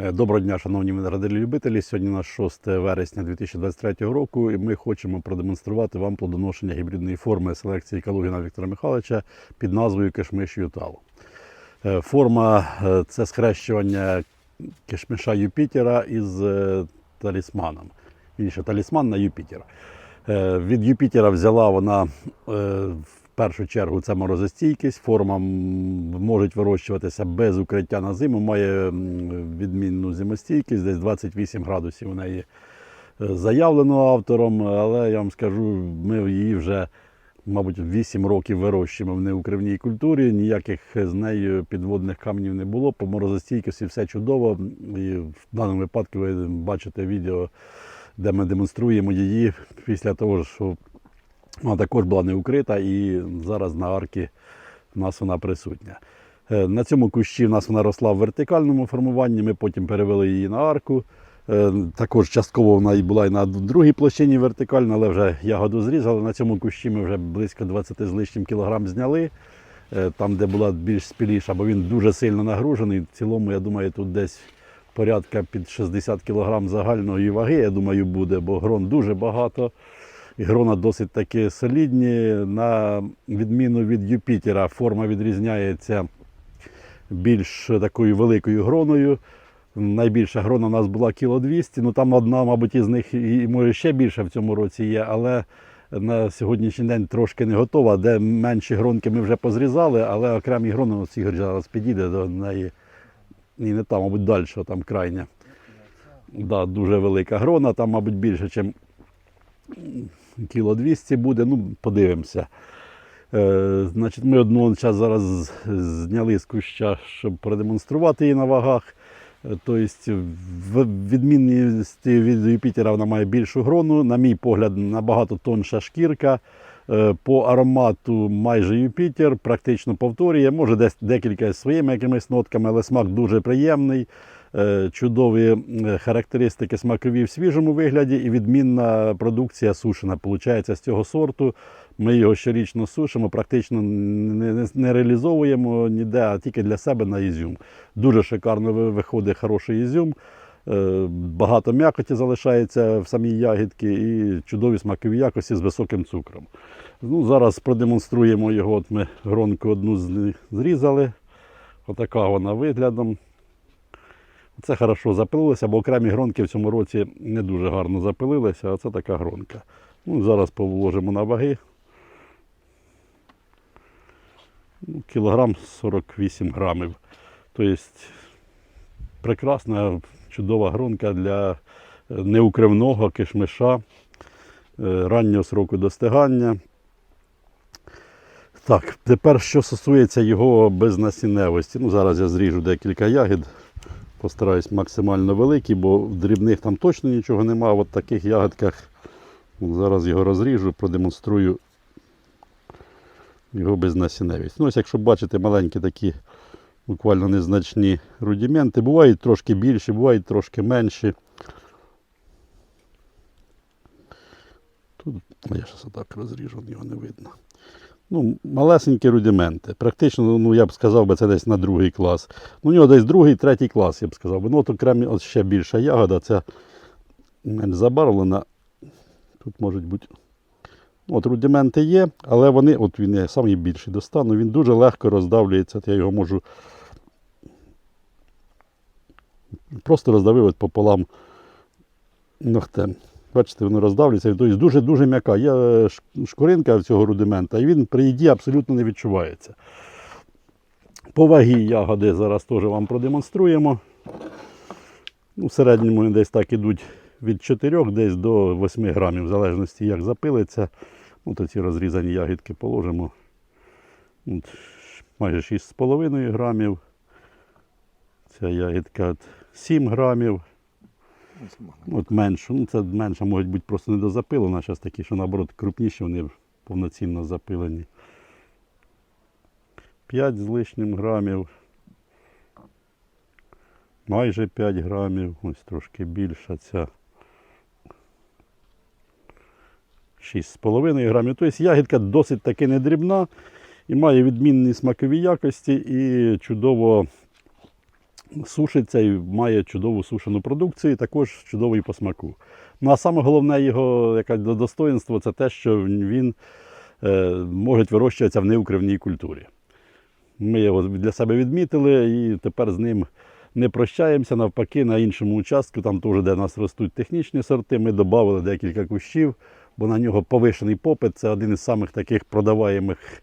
Е, Доброго дня, шановні виноградарі-любителі. Сьогодні у нас 6 вересня 2023 року, і ми хочемо продемонструвати вам плодоношення гібридної форми селекції Калугіна Віктора Михайловича під назвою Кишмиш Ютал. Е, Форма е, це схрещування кишмиша Юпітера із талісманом. Більше талісман на Юпітер. Від Юпітера взяла вона першу чергу це морозостійкість. Форма може вирощуватися без укриття на зиму, має відмінну зимостійкість, десь 28 градусів у неї е, заявлено автором, але я вам скажу, ми її вже, мабуть, 8 років вирощуємо в неукривній культурі. Ніяких з нею підводних каменів не було. По морозостійкості все чудово. І в даному випадку ви бачите відео, де ми демонструємо її після того, що вона також була не укрита і зараз на арки в нас вона присутня. Е, На цьому кущі в нас вона росла в вертикальному формуванні, ми потім перевели її на арку. Е, Також частково вона і була і на другій площині вертикальна, але вже ягоду зрізали. На цьому кущі ми вже близько 20 з лишнім кілограм зняли. Е, Там, де була більш спіліша, бо він дуже сильно нагружений. В цілому, я думаю, тут десь порядка під 60 кг загальної ваги, я думаю, буде, бо грон дуже багато. І грона досить таки солідні. На відміну від Юпітера, форма відрізняється більш такою великою гроною. Найбільша грона у нас була кіло 200, ну там одна, мабуть, із них і може ще більше в цьому році є, але на сьогоднішній день трошки не готова. Де менші гронки ми вже позрізали, але окремі грони ось Ігор зараз підійде до неї. І не там, мабуть, далі, там крайня. Да, дуже велика грона, там, мабуть, більше, ніж кіло 200 буде. Ну, подивимося. Е, значить, ми одну час зараз зняли з куща, щоб продемонструвати її на вагах. Е, Тобто, в відмінності від Юпітера вона має більшу грону. На мій погляд, набагато тонша шкірка. Е, По аромату майже Юпітер, практично повторює. Може, десь декілька з своїми якимись нотками, але смак дуже приємний. Е, Чудові е, характеристики смакові в свіжому вигляді і відмінна продукція сушена. Получається з цього сорту. Ми його щорічно сушимо, практично не, реалізовуємо ніде, а тільки для себе на ізюм. Дуже шикарно виходить хороший ізюм. Е, Багато м'якоті залишається в самій ягідці і чудові смакові якості з високим цукром. Ну, зараз продемонструємо його. От ми гронку одну зрізали. Отака вона виглядом. Це хорошо запилилося, бо окремі гронки в цьому році не дуже гарно запилилися, а це така гронка. Ну, зараз повложимо на ваги. Ну, кілограм 48 грамів. Тобто прекрасна, чудова гронка для е, неукривного кишмиша е, раннього сроку достигання. Так, тепер що стосується його безнасінневості. Ну, зараз я зріжу декілька ягід. Постараюсь максимально великі, бо в дрібних там точно нічого немає. От таких ягодках ну, зараз його розріжу, продемонструю його безнасіневість. Ну, ось якщо бачите маленькі такі буквально незначні рудименти, бувають трошки більші, бувають трошки менші. Тут я зараз отак розріжу, його не видно. Ну, малесенькі рудименти. Практично, ну я б сказав, би, це десь на другий клас. Ну, у нього десь другий, третій клас, я б сказав. би. Ну, от окремі, от ще більша ягода, це менш забарвлена. Тут можуть бути. ну, От рудименти є, але вони, от він я самий більший достану, він дуже легко роздавлюється. Я його можу просто роздавив пополам ногтем. Бачите, воно роздавлюється. Тобто дуже-дуже м'яка. Є е, шкуринка цього рудимента, і він при їді абсолютно не відчувається. По вагі ягоди зараз теж вам продемонструємо. Ну, в середньому десь так ідуть від 4 десь до 8 грамів, в залежності як запилиться. Ну, то ці розрізані ягідки положимо. От, майже 6,5 грамів. Ця ягідка 7 грамів. От меншу. Ну, це менша, може бути просто недозапилена. Зараз такі, що наоборот крупніші, вони повноцінно запилені. 5 з лишнім грамів. Майже 5 грамів. Ось трошки більша ця. 6,5 грамів. Тобто ягідка досить таки недрібна і має відмінні смакові якості і чудово сушиться і має чудову сушену продукцію, також чудовий по смаку. Ну а саме головне його яке достоинство це те, що він е, може вирощуватися в неукривній культурі. Ми його для себе відмітили і тепер з ним не прощаємося. Навпаки, на іншому участку, там теж, де нас ростуть технічні сорти, ми додали декілька кущів, бо на нього повишений попит. Це один із самих таких продаваємих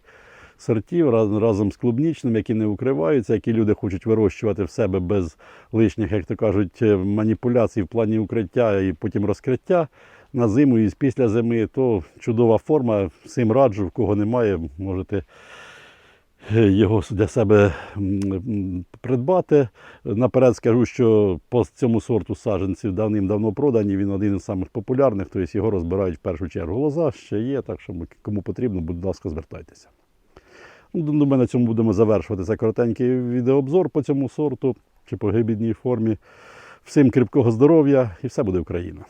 сортів раз- разом з клубнічним, які не укриваються, які люди хочуть вирощувати в себе без лишніх, як то кажуть, е, маніпуляцій в плані укриття і потім розкриття на зиму і після зими, то чудова форма. Всім раджу, в кого немає, можете е, його для себе придбати. Наперед скажу, що по цьому сорту саджанців давним-давно продані. Він один із самих популярних, тобто його розбирають в першу чергу. Лоза ще є, так що кому потрібно, будь ласка, звертайтеся. Ну, Думаю, на цьому будемо завершувати цей коротенький відеообзор по цьому сорту чи по гибідній формі. Всім кріпкого здоров'я і все буде Україна!